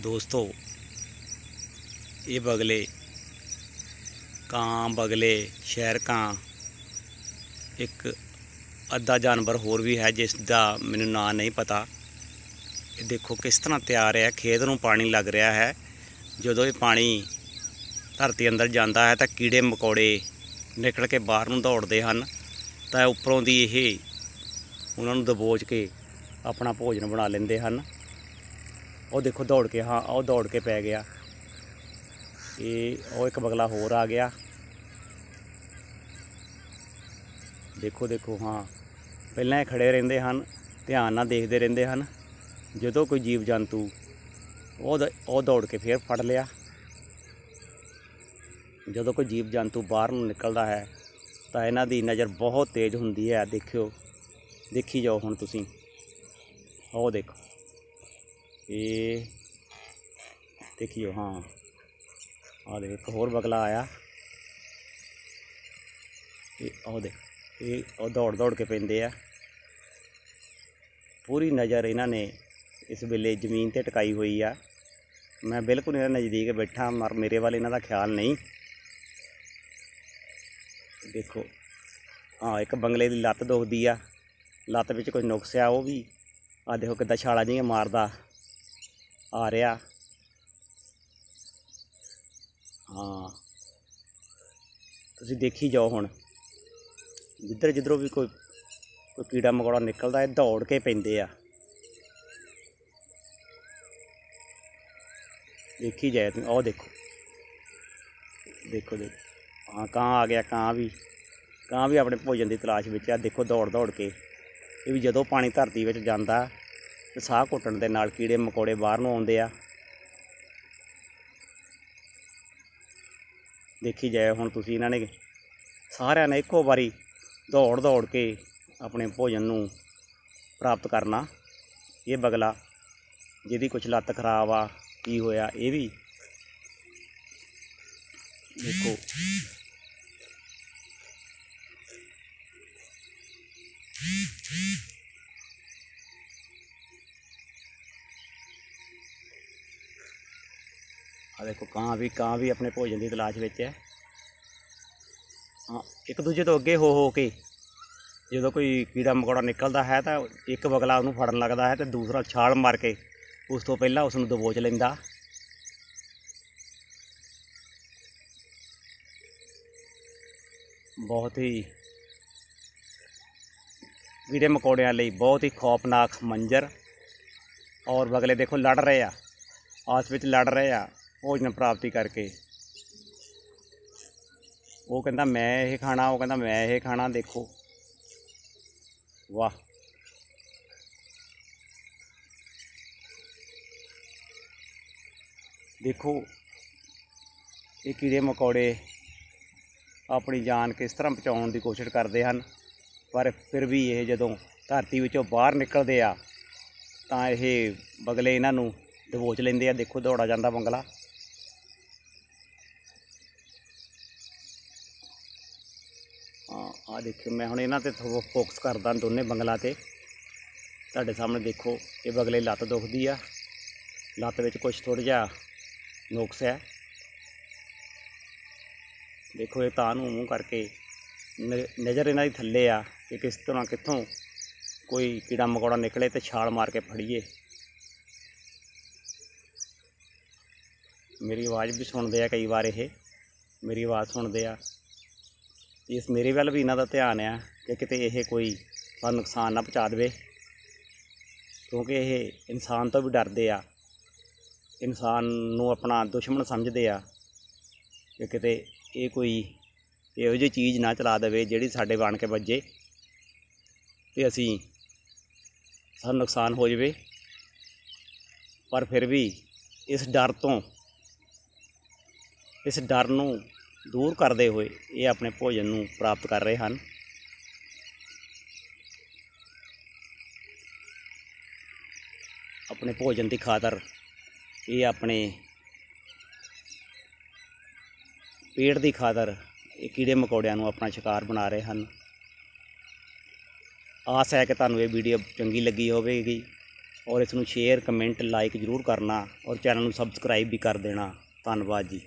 ਦੋਸਤੋ, ਇਹ ਬਗਲੇ, ਕਾਂ ਬਗਲੇ ਸ਼ਹਿਰ ਕਾਂ ਇੱਕ ਅੱਧਾ ਜਾਨਵਰ ਹੋਰ ਵੀ ਹੈ ਜਿਸ ਦਾ ਮੈਨੂੰ ਨਾਂ ਨਹੀਂ ਪਤਾ। ਇਹ ਦੇਖੋ ਕਿਸ ਤਰ੍ਹਾਂ ਤਿਆਰ ਹੈ, ਖੇਤ ਨੂੰ ਪਾਣੀ ਲੱਗ ਰਿਹਾ ਹੈ। ਜਦੋਂ ਇਹ ਪਾਣੀ ਧਰਤੀ ਅੰਦਰ ਜਾਂਦਾ ਹੈ ਤਾਂ ਕੀੜੇ ਮਕੌੜੇ ਨਿਕਲ ਕੇ ਬਾਹਰ ਨੂੰ ਦੌੜਦੇ ਹਨ, ਤਾਂ ਉੱਪਰੋਂ ਦੀ ਇਹ ਉਹਨਾਂ ਨੂੰ ਦਬੋਚ ਕੇ ਆਪਣਾ ਭੋਜਨ ਬਣਾ ਲੈਂਦੇ ਹਨ। ਉਹ ਦੇਖੋ ਦੌੜ ਕੇ, ਹਾਂ, ਉਹ ਦੌੜ ਕੇ ਪੈ ਗਿਆ। ਇਹ ਉਹ ਇੱਕ ਬਗਲਾ ਹੋਰ ਆ ਗਿਆ। ਦੇਖੋ ਦੇਖੋ, ਹਾਂ। ਪਹਿਲਾਂ ਇਹ ਖੜੇ ਰਹਿੰਦੇ ਹਨ, ਧਿਆਨ ਨਾਲ ਦੇਖਦੇ ਰਹਿੰਦੇ ਹਨ। ਜਦੋਂ ਕੋਈ ਜੀਵ ਜੰਤੂ ਉਹ ਦ- ਉਹ ਦੌੜ ਕੇ ਫੇਰ ਫੜ ਲਿਆ। ਜਦੋਂ ਕੋਈ ਜੀਵ ਜੰਤੂ ਬਾਹਰ ਨੂੰ ਨਿਕਲਦਾ ਹੈ, ਤਾਂ ਇਹਨਾਂ ਦੀ ਨਜ਼ਰ ਬਹੁਤ ਤੇਜ਼ ਹੁੰਦੀ ਹੈ। ਦੇਖਿਓ, ਦੇਖੀ ਜਾਓ ਹੁਣ ਤੁਸੀਂ। ਉਹ ਦੇਖੋ। ਇਹ ਦੇਖਿਓ ਹਾਂ। ਆ ਦੇ ਇੱਕ ਹੋਰ ਬਗਲਾ ਆਇਆ। ਇਹ ਉਹ ਦੇ ਇਹ ਉਹ ਦੌੜ ਦੌੜ ਕੇ ਪੈਂਦੇ ਆ। ਪੂਰੀ ਨਜ਼ਰ ਇਹਨਾਂ ਨੇ ਇਸ ਵੇਲੇ ਜ਼ਮੀਨ ਤੇ ਟਿਕਾਈ ਹੋਈ ਆ। ਮੈਂ ਬਿਲਕੁਲ ਇਹਨਾਂ ਨਜ਼ਦੀਕ ਬੈਠਾ, ਮਰ ਮੇਰੇ ਵੱਲ ਇਹਨਾਂ ਦਾ ਖਿਆਲ ਨਹੀਂ। ਦੇਖੋ ਹਾਂ ਇੱਕ ਬੰਗਲੇ ਦੀ ਲੱਤ ਦੁਖਦੀ ਆ। ਲੱਤ ਵਿੱਚ ਕੋਈ ਨੁਕਸ ਆ, ਉਹ ਵੀ। ਆ ਦੇਖੋ ਕਿੱਦਾਂ ਛਾਲਾ ਜਿਹੀਆਂ ਮਾਰਦਾ। ਆ ਰਿਹਾ। ਹਾਂ। ਤੁਸੀਂ ਦੇਖੀ ਜਾਓ ਹੁਣ। ਜਿੱਧਰ ਜਿੱਧਰੋਂ ਵੀ ਕੋਈ ਕੋਈ ਕੀੜਾ ਮਕੌੜਾ ਨਿਕਲਦਾ, ਇਹ ਦੌੜ ਕੇ ਪੈਂਦੇ ਆ। ਦੇਖੀ ਜਾਏ ਤੁਸੀਂ। ਉਹ ਦੇਖੋ। ਦੇਖੋ ਦੇਖੋ। ਹਾਂ, ਕਾਂ ਆ ਗਿਆ, ਕਾਂ ਵੀ। ਕਾਂ ਵੀ ਆਪਣੇ ਭੋਜਨ ਦੀ ਤਲਾਸ਼ ਵਿੱਚ ਆ। ਦੇਖੋ ਦੌੜ ਦੌੜ ਕੇ। ਇਹ ਵੀ ਜਦੋਂ ਪਾਣੀ ਧਰਤੀ ਵਿੱਚ ਜਾਂਦਾ ਤੇ ਸਾਹ ਘੁੱਟਣ ਦੇ ਨਾਲ ਕੀੜੇ ਮਕੌੜੇ ਬਾਹਰ ਨੂੰ ਆਉਂਦੇ ਆ। ਦੇਖੀ ਜਾਏ ਹੁਣ ਤੁਸੀਂ ਇਹਨਾਂ ਨੇ ਸਾਰਿਆਂ ਨੇ ਇੱਕੋ ਵਾਰੀ ਦੌੜ ਦੌੜ ਕੇ ਆਪਣੇ ਭੋਜਨ ਨੂੰ ਪ੍ਰਾਪਤ ਕਰਨਾ। ਇਹ ਬਗਲਾ ਜਿਹਦੀ ਕੁਛ ਲੱਤ ਖਰਾਬ ਆ, ਕੀ ਹੋਇਆ, ਇਹ ਵੀ ਦੇਖੋ। ਆ ਦੇਖੋ, ਕਾਂ ਵੀ ਕਾਂ ਵੀ ਆਪਣੇ ਭੋਜਨ ਦੀ ਤਲਾਸ਼ ਵਿੱਚ ਹੈ। ਹਾਂ, ਇੱਕ ਦੂਜੇ ਤੋਂ ਅੱਗੇ ਹੋ ਹੋ ਕੇ ਜਦੋਂ ਕੋਈ ਕੀੜਾ ਮਕੌੜਾ ਨਿਕਲਦਾ ਹੈ ਤਾਂ ਇੱਕ ਬਗਲਾ ਉਹਨੂੰ ਫੜਨ ਲੱਗਦਾ ਹੈ ਤੇ ਦੂਸਰਾ ਛਾਲ ਮਾਰ ਕੇ ਉਸ ਤੋਂ ਪਹਿਲਾਂ ਉਸ ਨੂੰ ਦਬੋਚ ਲੈਂਦਾ। ਬਹੁਤ ਹੀ ਕੀੜੇ ਮਕੌੜਿਆਂ ਲਈ ਬਹੁਤ ਹੀ ਖੌਫਨਾਕ ਮੰਜ਼ਰ। ਔਰ ਬਗਲੇ ਦੇਖੋ, ਲੜ ਰਹੇ ਆ। ਆਸ ਵਿੱਚ ਲੜ ਰਹੇ ਆ। ਭੋਜਨ ਪ੍ਰਾਪਤੀ ਕਰਕੇ। ਉਹ ਕਹਿੰਦਾ, ਮੈਂ ਇਹ ਖਾਣਾ, ਉਹ ਕਹਿੰਦਾ, ਮੈਂ ਇਹ ਖਾਣਾ, ਦੇਖੋ। ਵਾਹ। ਦੇਖੋ, ਇਹ ਕੀੜੇ ਮਕੌੜੇ ਆਪਣੀ ਜਾਨ ਕਿਸ ਤਰ੍ਹਾਂ ਬਚਾਉਣ ਦੀ ਕੋਸ਼ਿਸ਼ ਕਰਦੇ ਹਨ, ਪਰ ਫਿਰ ਵੀ ਇਹ ਜਦੋਂ ਧਰਤੀ ਵਿੱਚੋਂ ਬਾਹਰ ਨਿਕਲਦੇ ਆ, ਤਾਂ ਇਹ ਬਗਲੇ ਇਹਨਾਂ ਨੂੰ ਦਬੋਚ ਲੈਂਦੇ ਆ। ਦੇਖੋ, ਦੌੜਾ ਜਾਂਦਾ ਬੰਗਲਾ ਹਾਂ ਆ ਦੇਖਿਓ, ਮੈਂ ਹੁਣ ਇਹਨਾਂ ਤੇ ਫੋਕਸ ਕਰਦਾ ਦੋਨੇ ਬੰਗਲਾ ਤੇ। ਤੁਹਾਡੇ ਸਾਹਮਣੇ ਦੇਖੋ, ਇਹ ਬਗਲੇ ਲੱਤ ਦੁਖਦੀ ਆ। ਲੱਤ ਵਿੱਚ ਕੁਝ ਥੋੜ੍ਹਾ ਜਿਹਾ ਨੁਕਸ ਹੈ। ਦੇਖੋ, ਇਹ ਤਾਂ ਨੂੰ ਮੂੰਹ ਕਰਕੇ ਨ- ਨਜ਼ਰ ਇਹਨਾਂ ਦੀ ਥੱਲੇ ਆ ਕਿ ਕਿਸ ਤਰ੍ਹਾਂ ਕਿੱਥੋਂ ਕੋਈ ਕੀੜਾ ਮਕੌੜਾ ਨਿਕਲੇ ਤੇ ਛਾਲ ਮਾਰ ਕੇ ਫੜੀਏ। ਮੇਰੀ ਆਵਾਜ਼ ਵੀ ਸੁਣਦੇ ਆ ਕਈ ਵਾਰ ਇਹ। ਮੇਰੀ ਆਵਾਜ਼ ਸੁਣਦੇ ਆ। ਇਸ ਮੇਰੇ ਵੱਲ ਵੀ ਇਹਨਾਂ ਦਾ ਧਿਆਨ ਆ ਕਿ ਕਿਤੇ ਇਹ ਕੋਈ ਸਾਨੂੰ ਨੁਕਸਾਨ ਨਾ ਪਹੁੰਚਾ ਦੇਵੇ। ਕਿਉਂਕਿ ਇਹ ਇਨਸਾਨ ਤੋਂ ਵੀ ਡਰਦੇ ਆ। ਇਨਸਾਨ ਨੂੰ ਆਪਣਾ ਦੁਸ਼ਮਣ ਸਮਝਦੇ ਆ ਕਿ ਕਿਤੇ ਇਹ ਕੋਈ ਇਹੋ ਜਿਹੀ ਚੀਜ਼ ਨਾ ਚਲਾ ਦੇਵੇ ਜਿਹੜੀ ਸਾਡੇ ਬਣ ਕੇ ਵੱਜੇ ਤੇ ਅਸੀਂ ਸਾਨੂੰ ਨੁਕਸਾਨ ਹੋ ਜਾਵੇ। ਪਰ ਫਿਰ ਵੀ ਇਸ ਡਰ ਤੋਂ, ਇਸ ਡਰ ਨੂੰ ਦੂਰ ਕਰਦੇ ਹੋਏ ਇਹ ਆਪਣੇ ਭੋਜਨ ਨੂੰ ਪ੍ਰਾਪਤ ਕਰ ਰਹੇ ਹਨ। ਆਪਣੇ ਭੋਜਨ ਦੀ ਖਾਤਰ ਇਹ ਆਪਣੇ ਪੇਟ ਦੀ ਖਾਤਰ ਇਹ ਕੀੜੇ ਮਕੌੜਿਆਂ ਨੂੰ ਆਪਣਾ ਸ਼ਿਕਾਰ ਬਣਾ ਰਹੇ ਹਨ। ਆਸ ਹੈ ਕਿ ਤੁਹਾਨੂੰ ਇਹ ਵੀਡੀਓ ਚੰਗੀ ਲੱਗੀ ਹੋਵੇਗੀ ਔਰ ਇਸ ਨੂੰ ਸ਼ੇਅਰ, ਕਮੈਂਟ, ਲਾਈਕ ਜ਼ਰੂਰ ਕਰਨਾ ਔਰ ਚੈਨਲ ਨੂੰ ਸਬਸਕ੍ਰਾਈਬ ਵੀ ਕਰ ਦੇਣਾ। ਧੰਨਵਾਦ ਜੀ।